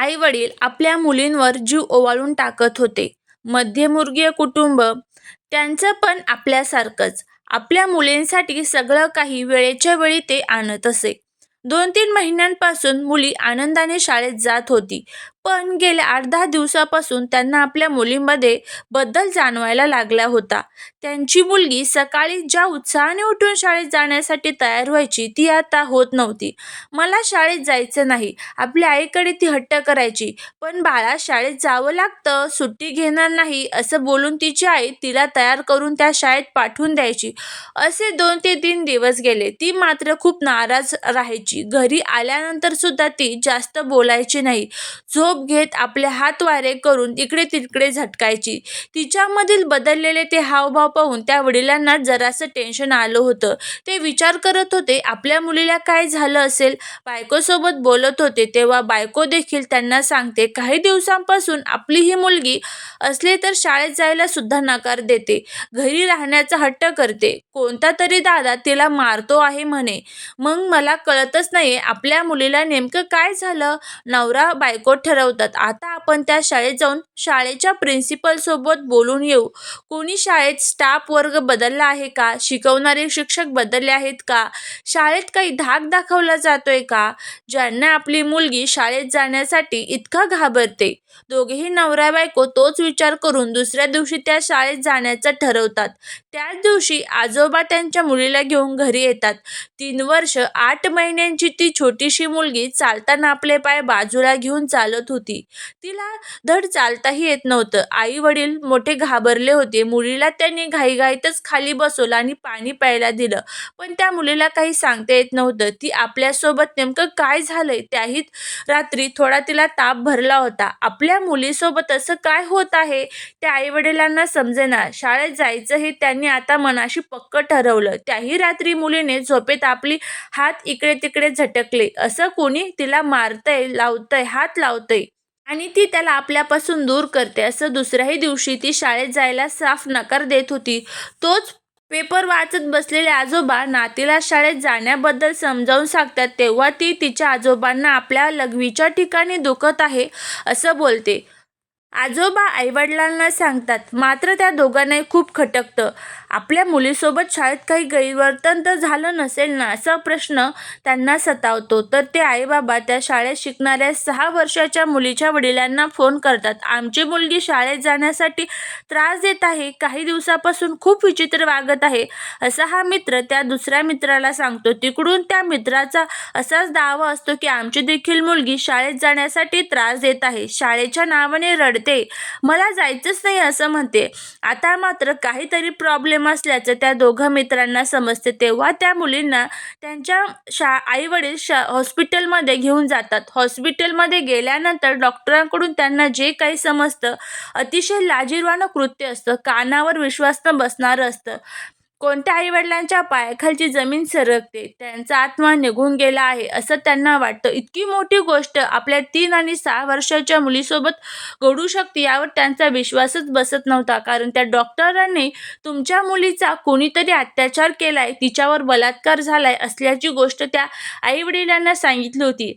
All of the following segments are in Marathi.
आई वडील आपल्या मुलींवर जीव ओवाळून टाकत होते. मध्यमवर्गीय कुटुंब त्यांचं पण आपल्यासारखंच. आपल्या मुलींसाठी सगळं काही वेळेच्या वेळी ते आणत असे. दोन तीन महिन्यांपासून मुली आनंदाने शाळेत जात होती. पण गेल्या आठ दहा दिवसापासून त्यांना आपल्या मुलींमध्ये बदल जाणवायला लागला होता. त्यांची मुलगी सकाळी ज्या उत्साहाने उठून शाळेत जाण्यासाठी तयार व्हायची ती आता होत नव्हती. मला शाळेत जायचं नाही आपल्या आईकडे ती हट्ट करायची. पण बाळा शाळेत जावं लागतं सुट्टी घेणार नाही असं बोलून तिची आई तिला तयार करून त्या शाळेत पाठवून द्यायची. असे दोन ते तीन दिवस गेले. ती मात्र खूप नाराज राहायची. घरी आल्यानंतरसुद्धा ती जास्त बोलायची नाही. झोप घेत आपले हात वारे करून इकडे तिकडे झटकायची. तिच्यामधील बदललेले ते हावभाव पाहून त्या वडिलांना जरासं टेन्शन आलं होतं. ते विचार करत होते आपल्या मुलीला काय झालं असेल. बायकोसोबत बोलत होते तेव्हा बायको देखील त्यांना सांगते काही दिवसांपासून आपली ही मुलगी असले तर शाळेत जायला सुद्धा नकार देते. घरी राहण्याचा हट्ट करते. कोणता तरी दादा तिला मारतो आहे म्हणे. मग मला कळतच नाही आपल्या मुलीला नेमकं काय झालं. नवरा बायको ठरवतात आता आपण त्या शाळेत जाऊन शाळेच्या प्रिन्सिपलसोबत बोलून येऊ. कोणी शाळेत स्टाफ वर्ग बदलला आहे का? शिकवणारे शिक्षक बदलले आहेत का? शाळेत काही धाक दाखवला जातोय का? ज्यांना आपली मुलगी शाळेत जाण्यासाठी इतका घाबरते. दोघेही नवरा बायको तोच विचार करून दुसऱ्या दिवशी त्या शाळेत जाण्याचं ठरवतात. त्याच दिवशी आजोबा त्यांच्या मुलीला घेऊन घरी येतात. तीन वर्ष आठ महिन्यांची ती छोटीशी मुलगी चालताना आपले पाय बाजूला घेऊन चालत होती. तिला धड चालताही येत नव्हतं. आई वडील मोठे घाबरले होते. मुलीला त्यांनी घाईघाईतच खाली बसवलं आणि पाणी प्यायला दिलं. पण त्या मुलीला काही सांगता येत नव्हतं. ती आपल्यासोबत नेमकं काय झालंय त्याही रात्री थोडा तिला ताप भरला होता. आपल्या मुलीसोबत असं काय होत आहे त्या आई वडिलांना समजेना. शाळेत जायचं हे त्यांनी आता मनाशी पक्क ठरवलं. त्याही रात्री मुलीने झोपेत आपली हात इकडे तिकडे झटकले. असं कोणी तिला मारतंय लावतंय हात लावतंय. आणि ती त्याला आपल्यापासून दूर करते असं. दुसऱ्याही दिवशी ती शाळेत जायला साफ नकार देत होती. तोच पेपर वाचत बसलेले आजोबा नातीला शाळेत जाण्याबद्दल समजावून सांगतात तेव्हा ती तिच्या आजोबांना आपल्या लघवीच्या ठिकाणी दुखत आहे असं बोलते. आजोबा आई वडिलांना सांगतात. मात्र त्या दोघांनाही खूप खटकतं. आपल्या मुलीसोबत शाळेत काही गैरवर्तन तर झालं नसेल ना असा प्रश्न त्यांना सतावतो. तर ते आई बाबा त्या शाळेत शिकणाऱ्या सहा वर्षाच्या मुलीच्या वडिलांना फोन करतात. आमची मुलगी शाळेत जाण्यासाठी त्रास देत आहे. काही दिवसापासून खूप विचित्र वागत आहे असा हा मित्र त्या दुसऱ्या मित्राला सांगतो. तिकडून त्या मित्राचा असाच दावा असतो की आमची देखील मुलगी शाळेत जाण्यासाठी त्रास देत आहे. शाळेच्या नावाने रड रडते. मला जायचंच नाही असं म्हणते. आता मात्र काहीतरी प्रॉब्लेम असल्याचं त्या दोघं मित्रांना समजते. तेव्हा त्या मुलींना त्यांच्या शा आई वडील हॉस्पिटलमध्ये घेऊन जातात. हॉस्पिटलमध्ये गेल्यानंतर डॉक्टरांकडून त्यांना जे काही समजतं अतिशय लाजिरवाणं कृत्य असतं. कानावर विश्वास न बसणारं असतं. कोणत्या आई वडिलांच्या पायाखालची जमीन सरकते. त्यांचा आत्मा निघून गेला आहे असं त्यांना वाटतं. इतकी मोठी गोष्ट आपल्या तीन आणि सहा वर्षाच्या मुलीसोबत घडू शकते यावर त्यांचा विश्वासच बसत नव्हता. कारण त्या डॉक्टरांनी तुमच्या मुलीचा कुणीतरी अत्याचार केलाय तिच्यावर बलात्कार झालाय असल्याची गोष्ट त्या आई वडिलांना सांगितली होती.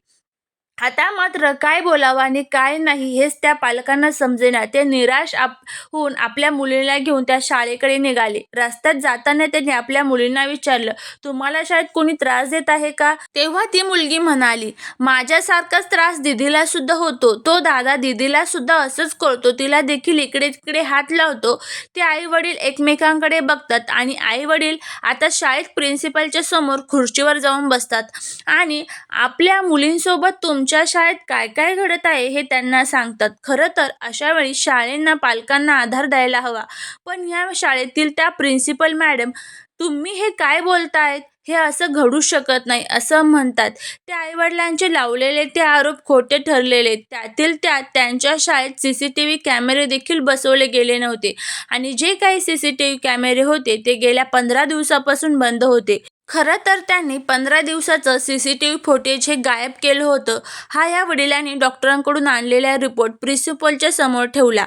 आता मात्र काय बोलावं आणि काय नाही हेच त्या पालकांना समजेना. ते निराश आप होऊन आपल्या मुलीला घेऊन त्या शाळेकडे निघाले. रस्त्यात जाताना त्यांनी आपल्या मुलींना विचारलं तुम्हाला शाळेत कोणी त्रास देत आहे का? तेव्हा ती मुलगी म्हणाली माझ्यासारखाच त्रास दिदीला सुद्धा होतो. तो दादा दिदीला सुद्धा असंच करतो. तिला देखील इकडे तिकडे हात लावतो. ते आई वडील एकमेकांकडे बघतात आणि आई वडील आता शाळेत प्रिन्सिपलच्या समोर खुर्चीवर जाऊन बसतात आणि आपल्या मुलींसोबत तुम तुमच्या शाळेत काय काय घडत आहे हे त्यांना सांगतात. खरं तर अशावेळी शाळेंना पालकांना आधार द्यायला हवा. पण ह्या शाळेतील त्या प्रिन्सिपल मॅडम तुम्ही हे काय बोलतायत? हे असं घडू शकत नाही असं म्हणतात. त्या आईवडिलांचे लावलेले ते आरोप खोटे ठरलेले. त्यातील त्यात त्यांच्या शाळेत सी सी टी व्ही कॅमेरे देखील बसवले गेले नव्हते आणि जे काही सी सी टी व्ही कॅमेरे होते ते गेल्या पंधरा दिवसापासून बंद होते. खरं तर त्यांनी पंधरा दिवसाचं सीसीटीव्ही फुटेज हे गायब केलं होतं. हा या वडिलांनी डॉक्टरांकडून आणलेला रिपोर्ट प्रिन्सिपलच्या समोर ठेवला.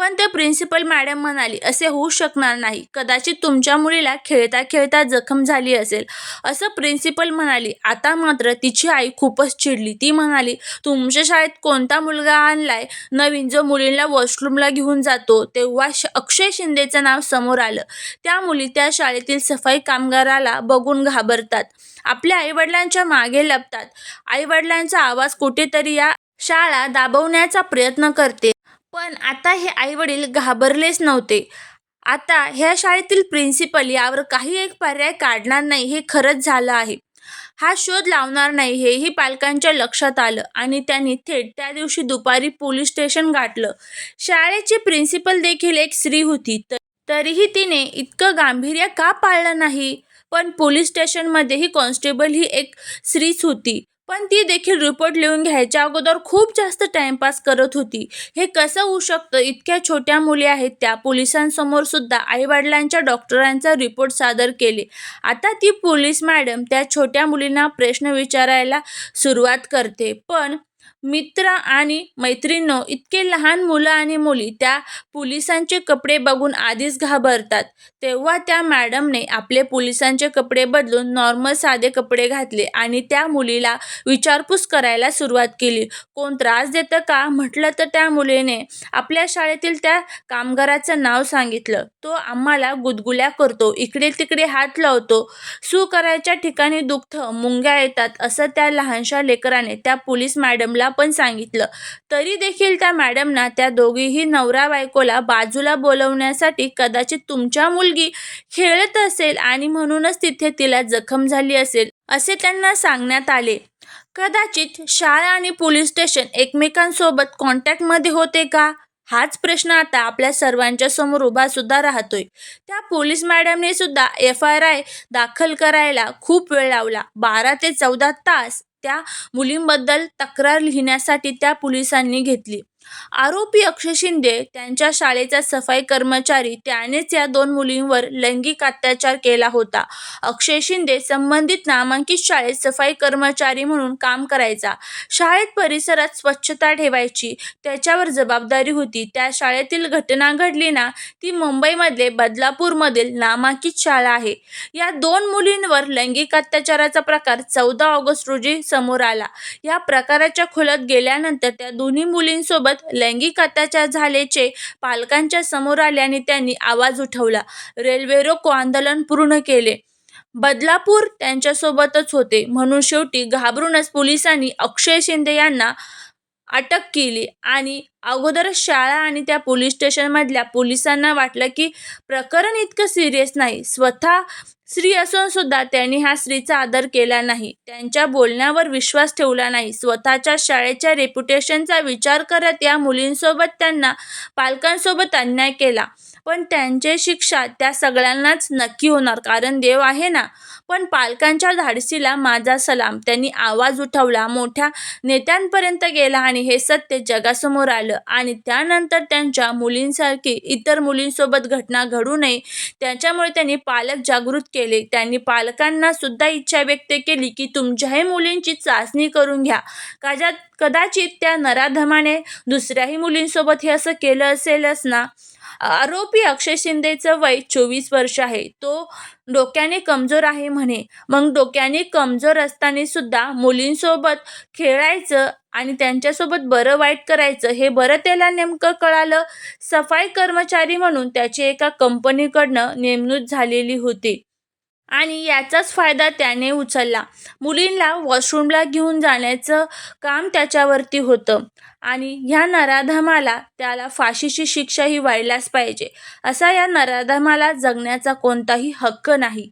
पण ते प्रिन्सिपल मॅडम म्हणाली असे होऊ शकणार नाही. कदाचित तुमच्या मुलीला खेळता खेळता जखम झाली असेल. असं प्रिन्सिपल म्हणाली. आता मात्र तिची आई खूपच चिडली. ती म्हणाली तुमच्या शाळेत कोणता मुलगा आणलाय? नवीन जो मुलींना वॉशरूमला घेऊन जातो तेव्हा श अक्षय शिंदेचं नाव समोर आलं. त्या मुली त्या शाळेतील सफाई कामगाराला बघून घाबरतात. आपल्या आईवडिलांच्या मागे लपतात. आईवडिलांचा आवाज कुठेतरी या शाळा दाबवण्याचा प्रयत्न करते. पण आता हे आईवडील घाबरलेच नव्हते. आता ह्या शाळेतील प्रिन्सिपल यावर काही एक पर्याय काढणार नाही हे खरंच झालं आहे. हा शोध लावणार नाही हेही पालकांच्या लक्षात आलं आणि त्यांनी थेट त्या दिवशी दुपारी पोलीस स्टेशन गाठलं. शाळेची प्रिन्सिपल देखील एक स्त्री होती तर तरीही तिने इतकं गांभीर्य का पाळलं नाही? पण पोलीस स्टेशनमध्येही कॉन्स्टेबल ही एक स्त्रीच होती. पण ती देखील रिपोर्ट लिहून घ्यायच्या अगोदर खूप जास्त टाइमपास करत होती. हे कसं होऊ शकतं? इतक्या छोट्या मुली आहेत त्या पोलिसांसमोर सुद्धा आईवडिलांच्या डॉक्टरांचा रिपोर्ट सादर केले. आता ती पोलीस मॅडम त्या छोट्या मुलींना प्रश्न विचारायला सुरुवात करते. पण मित्र आणि मैत्रिणींनो इतके लहान मुलं आणि मुली त्या पोलिसांचे कपडे बघून आधीच घाबरतात. तेव्हा त्या मॅडमने आपले पोलिसांचे कपडे बदलून नॉर्मल साधे कपडे घातले आणि त्या मुलीला विचारपूस करायला सुरुवात केली. कोण त्रास देतं का? म्हटलं तर त्या मुलीने आपल्या शाळेतील त्या कामगाराचं नाव सांगितलं. तो आम्हाला गुदगुल्या करतो इकडे तिकडे हात लावतो. सू करायच्या ठिकाणी दुःख मुंग्या येतात असं त्या लहानशा लेकराने त्या पोलीस मॅडमला पण सांगितलं. तरी देखील त्या मॅडमना त्या दोघीही नवरा बायकोला बाजूला बोलवण्यासाठी कदाचित तुमच्या मुलगी खेळत असेल आणि म्हणूनच तिथे तिला जखम झाली असेल असे त्यांना सांगण्यात आले. कदाचित शाळा आणि पोलीस स्टेशन एकमेकांसोबत कॉन्टॅक्टमध्ये होते का? हाच प्रश्न आता आपल्या सर्वांच्या समोर उभा सुद्धा राहतोय. त्या पोलीस मॅडमने सुद्धा एफ आय आय दाखल करायला खूप वेळ लावला. बारा ते चौदा तास त्या मुलींबद्दल तक्रार लिहिण्यासाठी त्या पोलिसांनी घेतली. आरोपी अक्षय शिंदे त्यांच्या शाळेचा सफाई कर्मचारी त्यानेच या दोन मुलींवर लैंगिक अत्याचार केला होता. अक्षय शिंदे संबंधित नामांकित शाळेत सफाई कर्मचारी म्हणून काम करायचा. शाळेत परिसरात स्वच्छता ठेवायची त्याच्यावर जबाबदारी होती. त्या शाळेतील घटना घडली ना ती मुंबईमधले बदलापूरमधील नामांकित शाळा आहे. या दोन मुलींवर लैंगिक अत्याचाराचा प्रकार चौदा ऑगस्ट रोजी समोर आला. या प्रकाराच्या खोलात गेल्यानंतर त्या दोन्ही मुलींसोबत लैंगिक अत्याचार झाल्याचे पालकांच्या समोर आल्याने त्यांनी आवाज उठवला. रेल्वे रोको आंदोलन पूर्ण केले. बदलापूर त्यांच्यासोबतच होते. म्हणून शेवटी घाबरूनच पोलिसांनी अक्षय शिंदे यांना अटक केली आणि अगोदरच शाळा आणि त्या पोलीस स्टेशनमधल्या पोलिसांना वाटलं की प्रकरण इतकं सिरियस नाही. स्वतः स्त्री असून सुद्धा त्यांनी ह्या स्त्रीचा आदर केला नाही. त्यांच्या बोलण्यावर विश्वास ठेवला नाही. स्वतःच्या शाळेच्या रेप्युटेशनचा विचार करत या मुलींसोबत त्यांना पालकांसोबत अन्याय केला. पण त्यांचे शिक्षा त्या सगळ्यांनाच नक्की होणार कारण देव आहे ना. पण पालकांच्या धाडसीला माझा सलाम. त्यांनी आवाज उठवला मोठ्या नेत्यांपर्यंत गेला आणि हे सत्य जगासमोर आलं. आणि त्यानंतर त्यांच्या मुलींसारखी इतर मुलींसोबत घटना घडू नये त्याच्यामुळे त्यांनी पालक जागृत केले. त्यांनी पालकांना सुद्धा इच्छा व्यक्त केली की तुमच्याही मुलींची चाचणी करून घ्या. कदाचित कदाचित त्या नराधमाने दुसऱ्याही मुलींसोबत हे असं केलं असेलच ना. आरोपी अक्षय शिंदेचं वय चोवीस वर्ष आहे. तो डोक्याने कमजोर आहे म्हणे. मग डोक्याने कमजोर असताना सुद्धा मुलींसोबत खेळायचं आणि त्यांच्यासोबत बरं वाईट करायचं हे बरं त्याला नेमकं कळालं. सफाई कर्मचारी म्हणून त्याची एका कंपनीकडनं नेमणूक झालेली होती. आणि याचाच फायदा त्याने उचलला. मुलींना वॉशरूमला घेऊन जाण्याचं काम त्याच्यावरती होतं आणि ह्या नराधमाला त्याला फाशीची शिक्षाही व्हायलाच पाहिजे. असा या नराधमाला जगण्याचा कोणताही हक्क नाही.